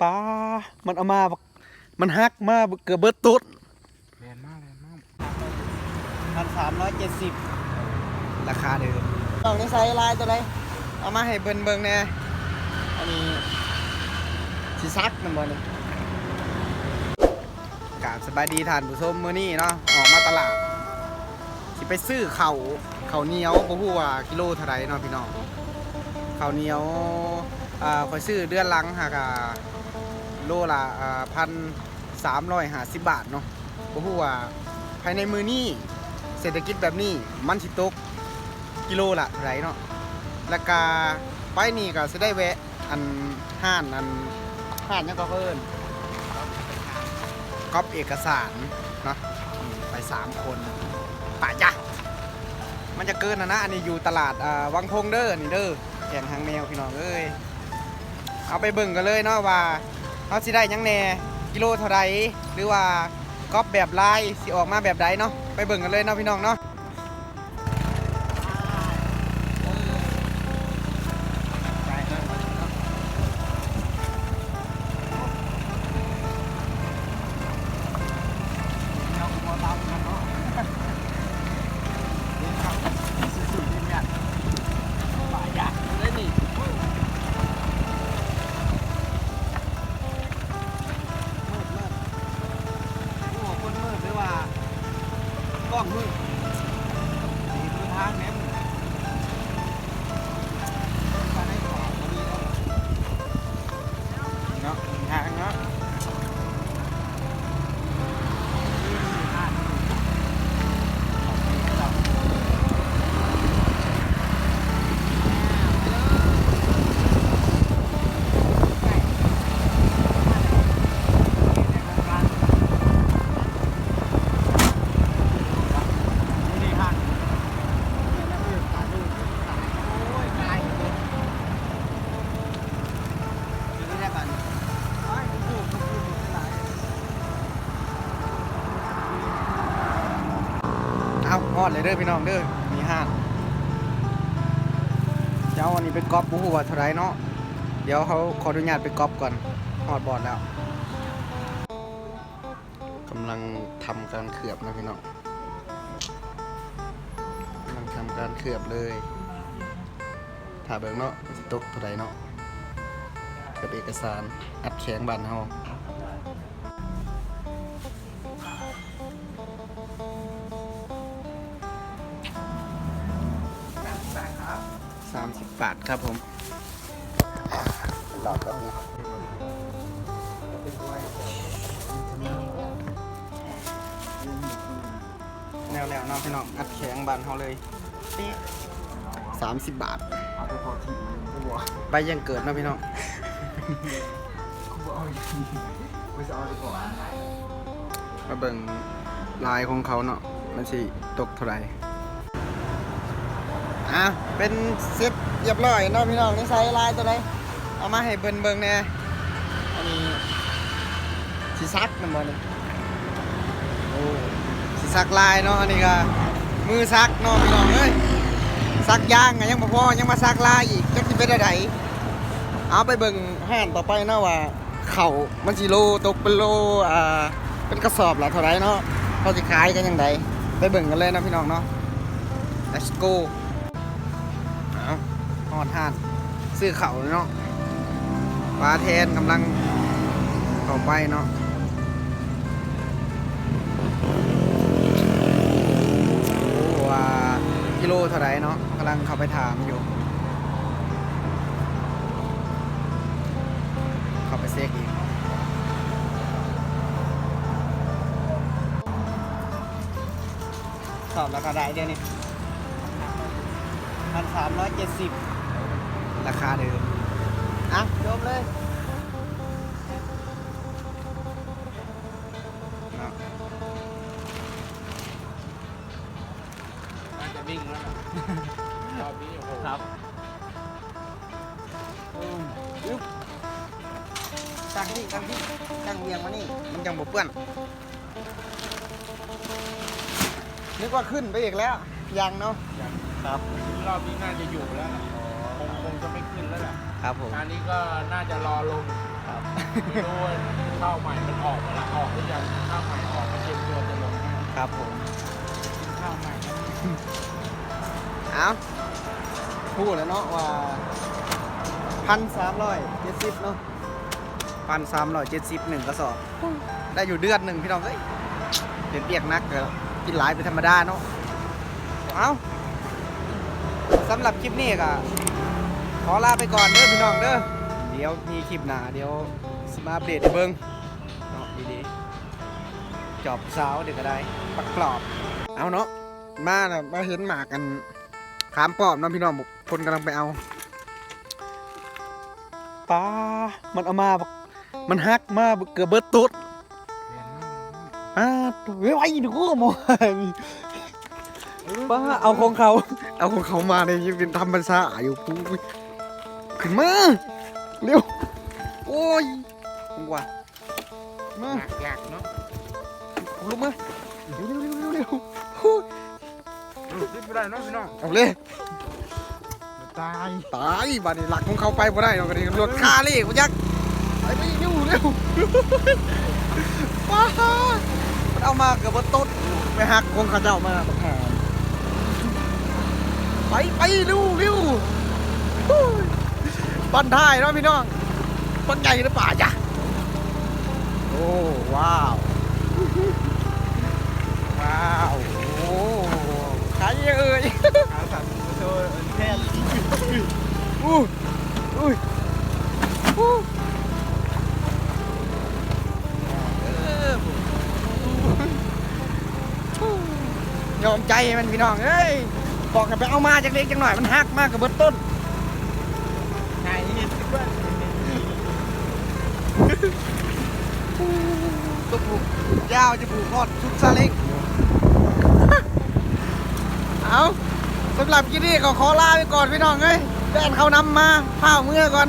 ป้ามันเอามาบักมันฮักมาเกือบเบิดตุ๊ดแรงมากแรงมากพันสามร้อยเจ็ดสิบราคาเดิมกล่องนี้ไซส์ลายตัวไหนเอามาให้เบิ่นเบิ่งแน่อันนี้สิซักมันบ่นี่กราบสบายดีท่านผู้ชมมื้อนี้เนาะออกมาตลาดสิไปซื้อเข่าวข้าวเหนียวบ่ฮู้ว่ากิโลเท่าไหร่เนาะพี่น้องข้าวเหนียวอ่าข่อยซื้อเดือนหลังหากะ โลละพันสามร้อยห้าสิบบาทเนาะบ่ฮู้ว่าภายในมือนี้เศรษฐกิจแบบนี้มันสิตกกิโลละเท่าไรเนาะแล้วก็ไปนี่ก็สิได้แวะอันห้านอันห้านหยังก็เพิ่นก๊อปเอกสารเนาะไปสามคนป่ะจ้ะมันจะเกินนะนะ อันนี้อยู่ตลาดวังพงเด้อนี่เด้อแข่งหางแมวพี่น้องเอ้ยเอาไปเบิ่งกันเลยเนาะว่า เขาสิได้ยังแน่กิโลเท่าไรหรือว่าก๊อปแบบลายสิออกมาแบบใดเนาะไปเบิ่งกันเลยเนาะพี่น้องเนาะ กล้องมืดนี่ ฮอดเลยเด้อพี่น้องเด้อมีห้างเจ้าวันนี้ไปก๊อปบุหัวาเท่าไรเนาะเดี๋ยวเขาขออนุญาตไปก๊อปก่อนฮอดบอดแล้วกำลังทำการเขือบนะพี่น้องกำลังทำการเขือบเลยถ้าเบิ่งเนาะตกเท่าไรเนาะกับเอกสารอัดแข็งบ้านเฮา บาทครับผมหลอดก็มีแนวแล้วเนาะพี่น้องอัดแข็งบานเฮาเลยสามสิบบาทไปยังเกิดนาะพี่น้องมาเบิ่งลายของเขาเนาะมันสิตกเท่าไหร่ อะเป็นเซ็ตเรียบร้อยเนาะพี่น้องนี่ใส่ลายตัวไหนเอามาให้เบิ่งเบิ่งแน่อันนี้สิซักมันบ่นี่โอ้สิซักลายเนาะอันนี้ก็มือซักเนาะพี่น้องเอ้ยซักยางอะยังบ่พอยังมาซักลายอีกจักสิเป็นอะไรเอาไปเบิ่งห้านต่อไปเนาะว่าเข่ามันสิโลตกเป็นโลอ่าเป็นกระสอบละเท่าไรเนาะเขาจะขายกันยังไงไปเบิ่งกันเลยนะพี่น้องเนาะ let's go อดห่าน ซื้อเขาเนาะปลาแทนกำลังเข้าไปเนาะโอ้ว่ากิโลเท่าไรเนาะกำลังเข้าไปถามอยู่ เข้าไปเซ็กอีกสอบราคาได้เดี๋ยวนี้พันสามร้อยเจ็ดสิบ ราคาเดิมอะจบเลยเนาะน่าจะวิ่งแล้วล่ะรอบนี้โอ้โหครับอืมอึ๊บตั้งที่ตั้งที่ตั้งเวียงมานี่ มันยังบ่เปื้อน นึกว่าขึ้นไปอีกแล้ว ยังเนาะ ครับ รอบนี้น่าจะอยู่แล้วล่ะค งคงจะไม่ขึ้นแล้วล่ะครับผมคราวนี้ก็น่าจะรอลงครับดูข้าวใหม่มันออกมาแล้วออกหรือยังข้าวใหม่ออกมันเตรียมตัวจะลงนะครับผม ข้าวใหม่นะเอาพูดแล้วเนาะว่าพันสามร้อยเจ็ดสิบเนาะพันสามร้อยเจ็ดสิบหนึ่งกระสอบ ได้อยู่เดือนหนึ่งพี่น้องเอ้ยเห็นเปียกนักเลยกินหลายเป็นธรรมดาเนาะเอาสำหรับคลิปนี้ก็ ขอลาไปก่อนเด้อพี่น้องเด้อเดี๋ยวมีคลิปหนาเดี๋ยวสมาอัปเดตให้เบิ่งเนาะดีๆจอบสาวเดี๋ยวก็ได้ปักกรอบ เอาเนาะมาน่ะมาเห็นหมากกันขามปอบเนาะพี่น้องคนกำลังไปเอาปลามันเอามามันฮักมาเกือบเบิดตุ๊ดอ่าเฮ้ยไอ้ดูก็มองป้าเอาของเขา เอาของเขามาในยังเป็นธรรมชาติอยู่ปุ๊บ ขึ้นมา เร็ว โอ้ยผมว่ามาหลักหลักเนาะลุกมา เร็วเร็วเร็วเร็วเร็วโอ้ยรีบไปได้เนาะพี่น้องเอาเลย ตาย ตายบ้านนี้หลักของเขาไปบ่ได้เราก็ได้รถคาเลยกูยักไปไปเร็วเร็วป้ามันเอามาเกือบว่าต้นไปหักของเขาเจ้ามาบักหามไปไปเร็วเร็ว โอ้ยบันท้ายเนาะพี่น้องบันใหญ่หรือเปล่าจ๊ะโอ้ว้าว ว้าวโอ้ใครเอ่ยอาสัตว์โชว์แค่อู้อุ้ยอู้เออยอมใจมันพี่น้องเอ้ยบอกกันไปเอามาจากเล็กจังหน่อยมันหักมากกับเบิดต้น ใช่นี่คิดว่า ตัวผูกยาวจะผูกคอดชุดซาเล้งเอาสำหรับที่นี่ก็ขอลาไปก่อนพี่น้องเอ้ยแดนเขานำมาพาเมื่อก่อน